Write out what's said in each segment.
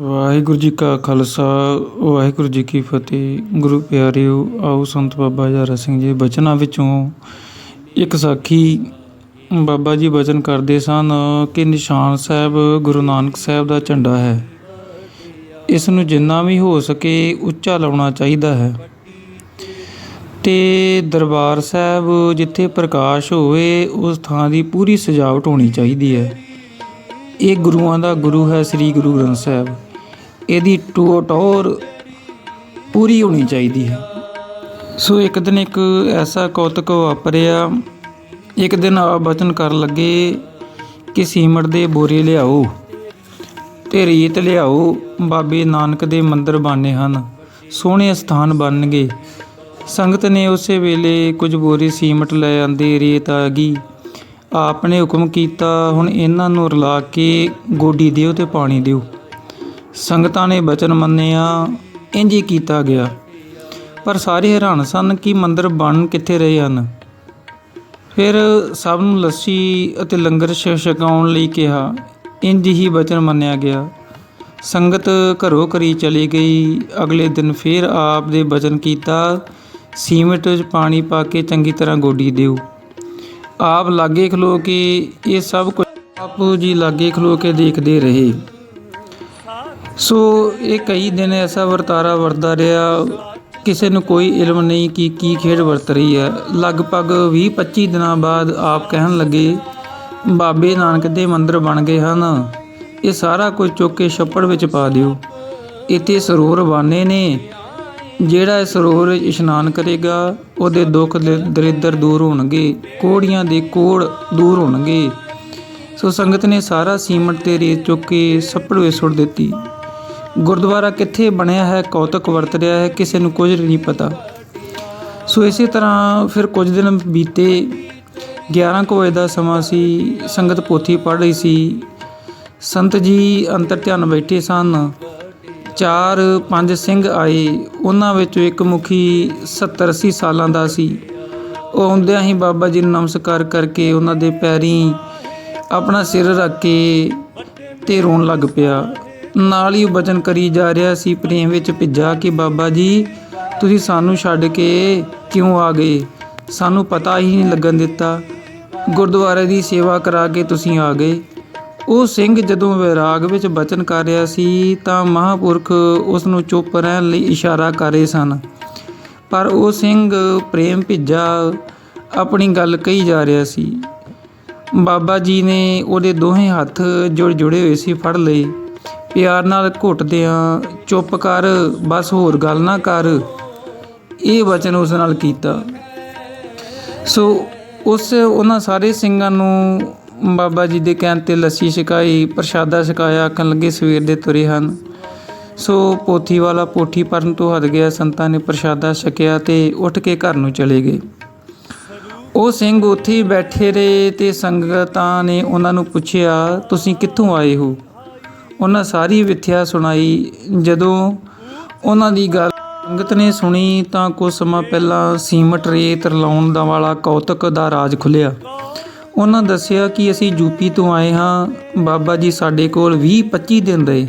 ਵਾਹਿਗੁਰੂ ਜੀ ਕਾ ਖਾਲਸਾ, ਵਾਹਿਗੁਰੂ ਜੀ ਕੀ ਫਤਿਹ। ਗੁਰੂ ਪਿਆਰਿਓ, ਆਓ ਸੰਤ ਬਾਬਾ ਹਜ਼ਾਰਾ ਸਿੰਘ ਜੀ ਬਚਨਾਂ ਵਿੱਚੋਂ ਇੱਕ ਸਾਖੀ ਬਾਬਾ ਜੀ ਬਚਨ ਕਰਦੇ ਸਨ ਕਿ ਨਿਸ਼ਾਨ ਸਾਹਿਬ ਗੁਰੂ ਨਾਨਕ ਸਾਹਿਬ ਦਾ ਝੰਡਾ ਹੈ। ਇਸ ਨੂੰ ਜਿੰਨਾ ਵੀ ਹੋ ਸਕੇ ਉੱਚਾ ਲਾਉਣਾ ਚਾਹੀਦਾ ਹੈ। ਤੇ ਦਰਬਾਰ ਸਾਹਿਬ ਜਿੱਥੇ ਪ੍ਰਕਾਸ਼ ਹੋਵੇ, ਉਸ ਥਾਂ ਦੀ ਪੂਰੀ ਸਜਾਵਟ ਹੋਣੀ ਚਾਹੀਦੀ ਹੈ। ਇਹ ਗੁਰੂਆਂ ਦਾ ਗੁਰੂ ਹੈ, ਸ੍ਰੀ ਗੁਰੂ ਗ੍ਰੰਥ ਸਾਹਿਬ। ਇਹਦੀ ਟੋ ਟੌਰ ਪੂਰੀ ਹੋਣੀ ਚਾਹੀਦੀ ਹੈ। ਸੋ ਇੱਕ ਦਿਨ ਇੱਕ ਐਸਾ ਕੌਤਕ ਵਾਪਰਿਆ। ਇੱਕ ਦਿਨ ਆ ਬਚਨ ਕਰਨ ਲੱਗੇ ਕਿ ਸੀਮਟ ਦੇ ਬੋਰੇ ਲਿਆਓ ਤੇ ਰੀਤ ਲਿਆਓ। ਬਾਬੇ ਨਾਨਕ ਦੇ ਮੰਦਰ ਬਣਨੇ ਹਨ, ਸੋਹਣੇ ਸਥਾਨ ਬਣਨਗੇ। ਸੰਗਤ ਨੇ ਉਸੇ ਵੇਲੇ ਕੁਝ ਬੋਰੀ ਸੀਮਟ ਲੈ ਆਂਦੇ ਰੇਤ ਆ ਗਈ। ਆਪ ਨੇ ਹੁਕਮ ਕੀਤਾ, ਹੁਣ ਇਹਨਾਂ ਨੂੰ ਰਲਾ ਕੇ ਗੋਡੀ ਦਿਓ ਤੇ ਪਾਣੀ ਦਿਓ। ਸੰਗਤਾਂ ਨੇ ਬਚਨ ਮੰਨਿਆ ਇੰਜ ਹੀ ਕੀਤਾ ਗਿਆ। ਪਰ ਸਾਰੇ ਹੈਰਾਨ ਸਨ ਕਿ ਮੰਦਰ ਬਣ ਕਿੱਥੇ ਰਹੇ ਹਨ। ਫਿਰ ਸਭ ਨੂੰ ਲੱਸੀ ਅਤੇ ਲੰਗਰ ਛ- ਛਕਾਉਣ ਲਈ ਕਿਹਾ ਇੰਜ ਹੀ ਬਚਨ ਮੰਨਿਆ ਗਿਆ। ਸੰਗਤ ਘਰੋਂ ਘਰੀ ਚਲੀ ਗਈ। ਅਗਲੇ ਦਿਨ ਫਿਰ ਆਪ ਦੇ ਬਚਨ ਕੀਤਾ, ਸੀਮਿੰਟ ਵਿੱਚ ਪਾਣੀ ਪਾ ਕੇ ਚੰਗੀ ਤਰ੍ਹਾਂ ਗੋਡੀ ਦਿਓ। ਆਪ ਲਾਗੇ ਖਲੋ ਕੇ ਇਹ ਸਭ ਕੁਝ ਆਪ ਜੀ ਲਾਗੇ ਖਲੋ ਕੇ ਦੇਖਦੇ ਰਹੇ। ਸੋ ਇਹ ਕਈ ਦਿਨ ਐਸਾ ਵਰਤਾਰਾ ਵਰਦਾ ਰਿਹਾ, ਕਿਸੇ ਨੂੰ ਕੋਈ ਇਲਮ ਨਹੀਂ ਕਿ ਕੀ ਖੇਡ ਵਰਤ ਰਹੀ ਹੈ। ਲਗਭਗ 20-25 ਦਿਨਾਂ ਬਾਅਦ ਆਪ ਕਹਿਣ ਲੱਗੇ, ਬਾਬੇ ਨਾਨਕ ਦੇ ਮੰਦਰ ਬਣ ਗਏ ਹਨ। ਇਹ ਸਾਰਾ ਕੁਝ ਚੁੱਕ ਕੇ ਛੱਪੜ ਵਿੱਚ ਪਾ ਦਿਓ। ਇੱਥੇ ਸਰੋਵਰ ਬਾਨੇ ਨੇ। ਜਿਹੜਾ ਇਸ ਸਰੋਵਰ ਵਿੱਚ ਇਸ਼ਨਾਨ ਕਰੇਗਾ, ਉਹਦੇ ਦੁੱਖ ਦ- ਦਰਿੱਦਰ ਦੂਰ ਹੋਣਗੇ। ਕੋੜੀਆਂ ਦੇ ਕੋੜ ਦੂਰ ਹੋਣਗੇ। ਸੋ ਸੰਗਤ ਨੇ ਸਾਰਾ ਸੀਮਟ ਤੇ ਰੇਤ ਚੁੱਕ ਕੇ ਛੱਪੜ ਵਿੱਚ ਸੁੱਟ ਦਿੱਤੀ। ਗੁਰਦੁਆਰਾ ਕਿੱਥੇ ਬਣਿਆ ਹੈ, ਕੌਤਕ ਵਰਤ ਰਿਹਾ ਹੈ, ਕਿਸੇ ਨੂੰ ਕੁਝ ਨਹੀਂ ਪਤਾ। ਸੋ ਇਸੇ ਤਰ੍ਹਾਂ ਫਿਰ ਕੁਝ ਦਿਨ ਬੀਤੇ 11 ਕੁ ਵਜੇ ਦਾ ਸਮਾਂ ਸੀ, ਸੰਗਤ ਪੋਥੀ ਪੜ੍ਹ ਰਹੀ ਸੀ। ਸੰਤ ਜੀ ਅੰਤਰ ਧਿਆਨ ਬੈਠੇ ਸਨ। ਚਾਰ ਪੰਜ ਸਿੰਘ ਆਏ, ਉਹਨਾਂ ਵਿੱਚੋਂ ਇੱਕ ਮੁਖੀ 70 80 ਸਾਲਾਂ ਦਾ ਸੀ। ਉਹ ਆਉਂਦਿਆਂ ਹੀ ਬਾਬਾ ਜੀ ਨੂੰ ਨਮਸਕਾਰ ਕਰਕੇ ਉਹਨਾਂ ਦੇ ਪੈਰੀਂ ਆਪਣਾ ਸਿਰ ਰੱਖ ਕੇ ਤੇ ਰੋਣ ਲੱਗ ਪਿਆ। ਨਾਲ ਹੀ ਉਹ ਬਚਨ ਕਰੀ ਜਾ ਰਿਹਾ ਸੀ, ਪ੍ਰੇਮ ਵਿੱਚ ਭਿੱਜਾ ਕਿ, ਬਾਬਾ ਜੀ, ਤੁਸੀਂ ਸਾਨੂੰ ਛੱਡ ਕੇ ਕਿਉਂ ਆ ਗਏ? ਸਾਨੂੰ ਪਤਾ ਹੀ ਨਹੀਂ ਲੱਗਣ ਦਿੱਤਾ। ਗੁਰਦੁਆਰੇ ਦੀ ਸੇਵਾ ਕਰਾ ਕੇ ਤੁਸੀਂ ਆ ਗਏ। ਉਹ ਸਿੰਘ ਜਦੋਂ ਵਿਰਾਗ ਵਿੱਚ ਬਚਨ ਕਰ ਰਿਹਾ ਸੀ, ਤਾਂ ਮਹਾਪੁਰਖ ਉਸ ਨੂੰ ਚੁੱਪ ਰਹਿਣ ਲਈ ਇਸ਼ਾਰਾ ਕਰ ਰਹੇ ਸਨ। ਪਰ ਉਹ ਸਿੰਘ ਪ੍ਰੇਮ ਭਿੱਜਾ ਆਪਣੀ ਗੱਲ ਕਹੀ ਜਾ ਰਿਹਾ ਸੀ। ਬਾਬਾ ਜੀ ਨੇ ਉਹਦੇ ਦੋਹੇ ਹੱਥ ਜੁੜ ਜੁੜੇ ਹੋਏ ਸੀ, ਫੜ ਲਏ। ਪਿਆਰ ਨਾਲ ਘੁੱਟਦਿਆਂ ਚੁੱਪ ਕਰ, ਬਸ ਹੋਰ ਗੱਲ ਨਾ ਕਰ। ਇਹ ਵਚਨ ਉਸ ਨਾਲ ਕੀਤਾ। ਸੋ ਉਸ ਉਹਨਾਂ ਸਾਰੇ ਸਿੰਘਾਂ ਨੂੰ ਬਾਬਾ ਜੀ ਦੇ ਕਹਿਣ ਤੇ ਲੱਸੀ ਛਕਾਈ, ਪ੍ਰਸ਼ਾਦਾ ਛਕਾਇਆ, ਆਖਣ ਲੱਗੇ ਸਵੇਰ ਦੇ ਤੁਰੇ ਹਨ। ਸੋ ਪੋਥੀ ਵਾਲਾ ਪੋਠੀ ਪਰਨ ਤੋਂ ਹਟ ਗਿਆ, ਸੰਤਾਂ ਨੇ ਪ੍ਰਸ਼ਾਦਾ ਛਕਿਆ ਤੇ ਉੱਠ ਕੇ ਘਰ ਨੂੰ ਚਲੇ ਗਏ। ਉਹ ਸਿੰਘ ਉੱਥੇ ਹੀ ਬੈਠੇ ਰਹੇ ਤੇ ਸੰਗਤਾਂ ਨੇ ਉਹਨਾਂ ਨੂੰ ਪੁੱਛਿਆ, ਤੁਸੀਂ ਕਿੱਥੋਂ ਆਏ ਹੋ? ਉਹਨਾਂ ਸਾਰੀ ਵਿਥਿਆ ਸੁਣਾਈ। ਜਦੋਂ ਉਹਨਾਂ ਦੀ ਗੱਲ ਸੰਗਤ ਨੇ ਸੁਣੀ ਤਾਂ ਕੁਝ ਸਮਾਂ ਪਹਿਲਾਂ ਸੀਮਟ ਰੇਤ ਰਲਾਉਣ ਦਾ ਵਾਲਾ ਕੌਤਕ ਦਾ ਰਾਜ ਖੁੱਲਿਆ ਉਹਨਾਂ ਦੱਸਿਆ ਕਿ ਅਸੀਂ ਯੂਪੀ ਤੋਂ ਆਏ ਹਾਂ। ਬਾਬਾ ਜੀ ਸਾਡੇ ਕੋਲ 20-25 ਦਿਨ ਰਹੇ।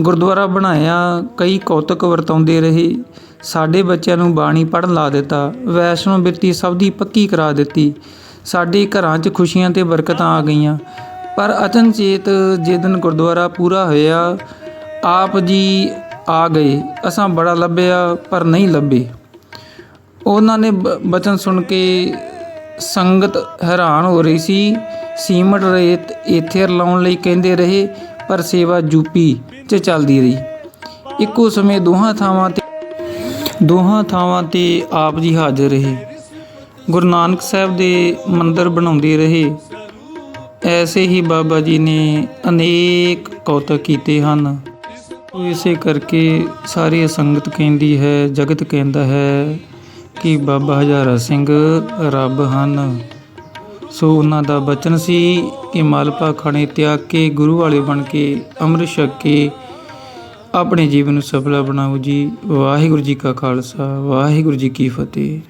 ਗੁਰਦੁਆਰਾ ਬਣਾਇਆ, ਕਈ ਕੌਤਕ ਵਰਤਾਉਂਦੇ ਰਹੇ। ਸਾਡੇ ਬੱਚਿਆਂ ਨੂੰ ਬਾਣੀ ਪੜ੍ਹਨ ਲਾ ਦਿੱਤਾ। ਵੈਸ਼ਨੋ ਬਿਰਤੀ ਸਭ ਦੀ ਪੱਕੀ ਕਰਾ ਦਿੱਤੀ। ਸਾਡੇ ਘਰਾਂ 'ਚ ਖੁਸ਼ੀਆਂ ਤੇ ਬਰਕਤਾਂ ਆ ਗਈਆਂ। ਪਰ ਅਚਨਚੇਤ ਜੇ ਦਿਨ ਗੁਰਦੁਆਰਾ ਪੂਰਾ ਹੋਇਆ, ਆਪ ਜੀ ਆ ਗਏ। ਅਸਾਂ ਬੜਾ ਲੱਭਿਆ, ਪਰ ਨਹੀਂ ਲੱਭੇ। ਉਹਨਾਂ ਨੇ ਬ- ਬਚਨ ਸੁਣ ਕੇ ਸੰਗਤ ਹੈਰਾਨ ਹੋ ਰਹੀ ਸੀ। ਸੀਮਟ ਰੇਤ ਇੱਥੇ ਰਲਾਉਣ ਲਈ ਕਹਿੰਦੇ ਰਹੇ, ਪਰ ਸੇਵਾ ਯੂਪੀ 'ਚ ਚੱਲਦੀ ਰਹੀ। ਇੱਕੋ ਸਮੇਂ ਦੋਹਾਂ ਥਾਵਾਂ ਤੇ, ਦੋਹਾਂ ਥਾਵਾਂ ਤੇ ਆਪ ਜੀ ਹਾਜ਼ਰ ਰਹੇ। ਗੁਰੂ ਨਾਨਕ ਸਾਹਿਬ ਦੇ ਮੰਦਰ ਬਣਾਉਂਦੇ ਰਹੇ। ਐਸੇ ਹੀ ਬਾਬਾ ਜੀ ਨੇ ਅਨੇਕ ਕੌਤਕ ਕੀਤੇ ਹਨ। ਇਸੇ ਕਰਕੇ ਸਾਰੀ ਸੰਗਤ ਕਹਿੰਦੀ ਹੈ, ਜਗਤ ਕਹਿੰਦਾ ਹੈ ਕਿ ਬਾਬਾ ਹਜ਼ਾਰਾ ਸਿੰਘ ਰੱਬ ਹਨ। ਸੋ ਉਹਨਾਂ ਦਾ ਬਚਨ ਸੀ ਕਿ ਮਾਲਪਾ ਖਾਣੇ ਤਿਆਗ ਕੇ, ਗੁਰੂ ਵਾਲੇ ਬਣ ਕੇ, ਅੰਮ੍ਰਿਤ ਛਕ ਕੇ ਆਪਣੇ ਜੀਵਨ ਨੂੰ ਸਫਲਾ ਬਣਾਓ ਜੀ। ਵਾਹਿਗੁਰੂ ਜੀ ਕਾ ਖਾਲਸਾ, ਵਾਹਿਗੁਰੂ ਜੀ ਕੀ ਫਤਿਹ।